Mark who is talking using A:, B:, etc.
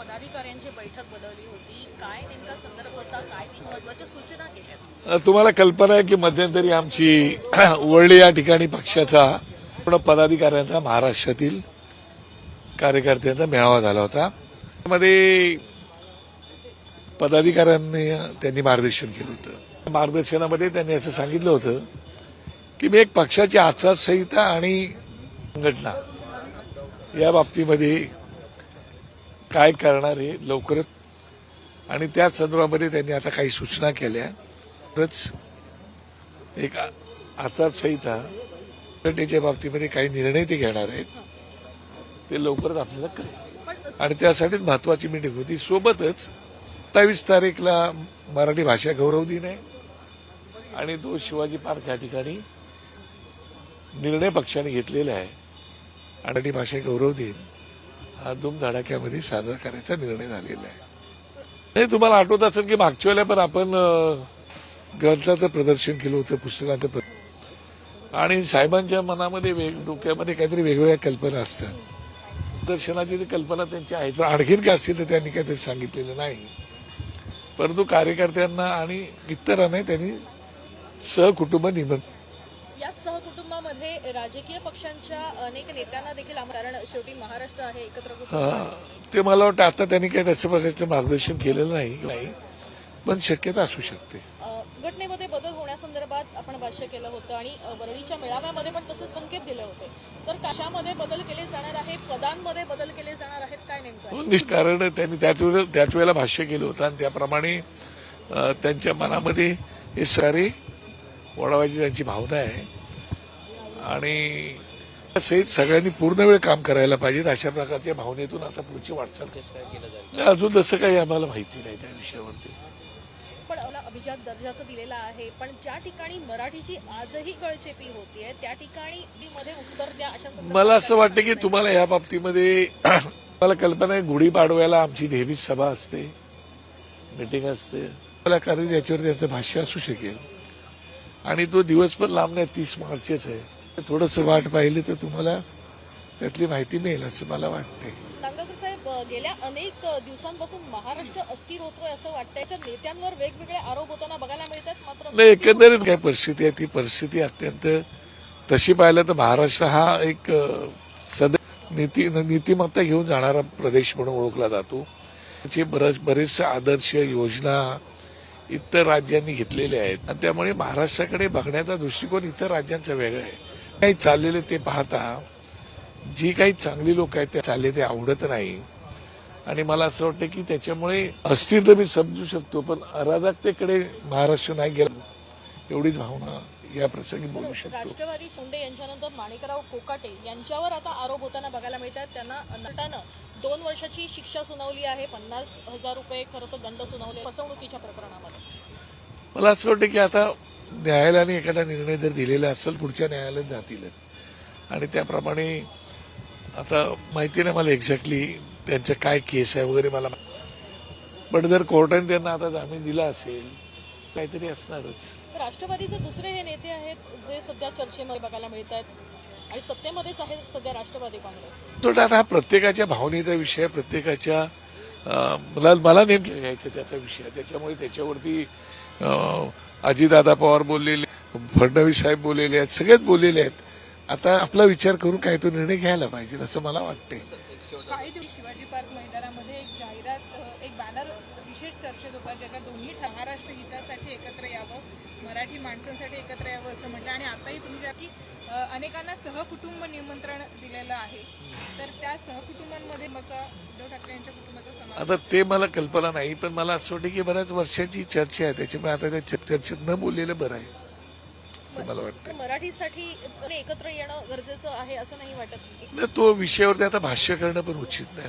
A: पदाधिकाऱ्यांची बैठक बोलवली होती. काय नेमका संदर्भ होता? काय महत्त्वाच्या सूचना केल्या?
B: तुम्हाला कल्पना आहे की मध्यंतरी आमची वळली या ठिकाणी पक्षाचा पूर्ण पदाधिकाऱ्यांचा महाराष्ट्रातील कार्यकर्त्यांचा मेळावा झाला होता. त्यामध्ये पदाधिकाऱ्यांनी त्यांनी मार्गदर्शन केलं होतं. मार्गदर्शनामध्ये त्यांनी असं सांगितलं होतं की मी एक पक्षाची आचारसंहिता आणि संघटना या बाबतीमध्ये काय करणार आहे लवकरच. आणि त्या संदर्भामध्ये त्यांनी आता काही सूचना केल्या. तरच एक आचारसंहिता घटनेच्या बाबतीमध्ये काही निर्णय ते घेणार आहेत. ते लवकरच आपल्याला कळेल. आणि त्यासाठीच महत्वाची मीटिंग होती. सोबतच सत्तावीस तारीखला मराठी भाषा गौरव दिन आहे. आणि तो शिवाजी पार्क या ठिकाणी निर्णय पक्षाने घेतलेला आहे. मराठी भाषा गौरव दिन. हा धूमधडाक्यामध्ये साजरा करायचा निर्णय झालेला आहे. नाही तुम्हाला आठवत असेल की मागच्या वेळेला पण आपण ग्रंथाचं प्रदर्शन केलं होतं पुस्तकाचं आणि साहेबांच्या मनामध्ये वेग डोक्यामध्ये काहीतरी वेगवेगळ्या कल्पना असतात. दर्शनाची ती कल्पना त्यांची आहे पण आणखीन काय असतील तर त्यांनी काहीतरी सांगितलेलं नाही. परंतु कार्यकर्त्यांना आणि इतरांनाही त्यांनी सहकुटुंब निमंत्रण
A: या सहकुटुंबामध्ये राजकीय पक्षांच्या अनेक नेत्यांना देखील कारण शेवटी महाराष्ट्र आहे एकत्र
B: ते मला वाटतं आता त्यांनी काही त्याच्या प्रकारचं मार्गदर्शन केलेलं नाही नाही. पण शक्यता असू शकते.
A: घटनेमध्ये बदल होण्यासंदर्भात आपण भाष्य केलं होतं आणि वरळीच्या मेळाव्यामध्ये पण तसे संकेत दिले होते. तर कशामध्ये बदल केले जाणार आहे पदांमध्ये बदल केले जाणार आहेत काय नेमकं आहे?
B: निश्चित कारण त्यांनी त्याच वेळेला भाष्य केलं होतं आणि त्याप्रमाणे त्यांच्या मनामध्ये हे सारी वळवायची त्यांची भावना आहे. आणि सहित सगळ्यांनी पूर्ण वेळ काम करायला पाहिजे अशा प्रकारच्या भावनेतून आता पुढची वाटचाल कशी अजून तसं काही आम्हाला माहिती नाही त्या विषयावरती.
A: पण अभिजात दर्जा तर दिलेला आहे. पण ज्या ठिकाणी मराठीची आजही गळचेपी होतीये त्या ठिकाणी मध्ये उत्तर द्या अशा
B: मला असं वाटतं की तुम्हाला या बाबतीमध्ये मला कल्पना आहे गुढीपाडव्याला आमची नेहमीच सभा असते मिटिंग असते. मला कारण याच्यावर त्यांचं भाष्य असू शकेल. आणि तो दिवस पण लांब नाही तीस मार्चच आहे. थोडस वाट पाहिली तर तुम्हाला त्यातली माहिती मिळेल असं मला वाटते
A: साहेब गेल्या अनेक दिवसांपासून महाराष्ट्र अस्थिर होतोय असं वाटतंय. नेत्यांवर वेगवेगळे आरोप होताना बघायला मिळतात मात्र
B: नाही एकंदरीत काय परिस्थिती आहे ती परिस्थिती अत्यंत तशी पाहिलं तर महाराष्ट्र हा एक सद नीती नीतिमत्ता घेऊन जाणारा प्रदेश म्हणून ओळखला जातो. त्याचे बरेच बरेचसे आदर्श योजना इतर राज्यांनी घेतलेले आहेत. आणि त्यामुळे महाराष्ट्राकडे बघण्याचा दृष्टिकोन इतर राज्यांचा वेगळा आहे. काही चाललेले ते पाहता जी काही चांगली लोक आहेत ते चालले ते आवडत नाही. आणि मला असं वाटतं की त्याच्यामुळे अस्थिरता मी समजू शकतो पण अराजकतेकडे महाराष्ट्र नाही गेला एवढीच भावना या प्रसंगी बोलू शकतो.
A: राष्ट्रवादी फोंडे यांच्यानंतर माणिकराव कोकाटे यांच्यावर आता आरोप होताना बघायला मिळतात. त्यांना नटानं दोन वर्षाची शिक्षा सुनावली आहे. पन्नास हजार रुपये खरं तर दंड सुनावले फसवणुकीच्या प्रकरणामध्ये.
B: मला असं वाटतं की आता न्यायालयाने एखादा निर्णय जर दिलेला असेल पुढच्या न्यायालयात जातीलच आणि त्याप्रमाणे आता माहिती नाही मला एक्झॅक्टली त्यांचं काय केस आहे वगैरे मला पण जर कोर्टाने त्यांना आता जामीन दिला असेल काहीतरी असणारच.
A: राष्ट्रवादीचे दुसरे हे नेते आहेत जे सध्या चर्चेमध्ये बघायला मिळतात आणि सत्तेमध्येच आहे सध्या राष्ट्रवादी काँग्रेस.
B: तो आता हा प्रत्येकाच्या भावनेचा विषय प्रत्येकाच्या मला मला नेमकं घ्यायचं त्याचा विषय. आहे. त्याच्यामुळे त्याच्यावरती अजितदादा पवार बोललेले फडणवीस साहेब बोललेले आहेत सगळेच बोललेले आहेत. आता आपला विचार करून काय तो निर्णय घ्यायला पाहिजे असं मला
C: दिवस शिवाजी पार्क मैदानामध्ये एक जाहिरात एक बॅनर विशेष चर्चेत होता ज्याला दोन्ही महाराष्ट्र हितासाठी एकत्र यावं. मराठी माणसांसाठी एकत्र यावं असं म्हटलं. आणि आताही तुम्ही ज्या की अनेकांना सहकुटुंब निमंत्रण दिलेलं आहे. तर त्या सहकुटुंबांमध्ये मचा उद्धव ठाकरे यांच्या कुटुंबाचा समावेश
B: आता ते मला कल्पना नाही पण मला असं वाटतं की बऱ्याच वर्षाची चर्चा आहे. त्याच्यामुळे आता त्या चर्चेत न बोललेलं बरं आहे असं मला वाटतं
A: तर मराठीसाठी एकत्र येणं गरजेचं आहे असं नाही वाटत?
B: तो विषयावरती आता भाष्य करणं पण उचित नाही.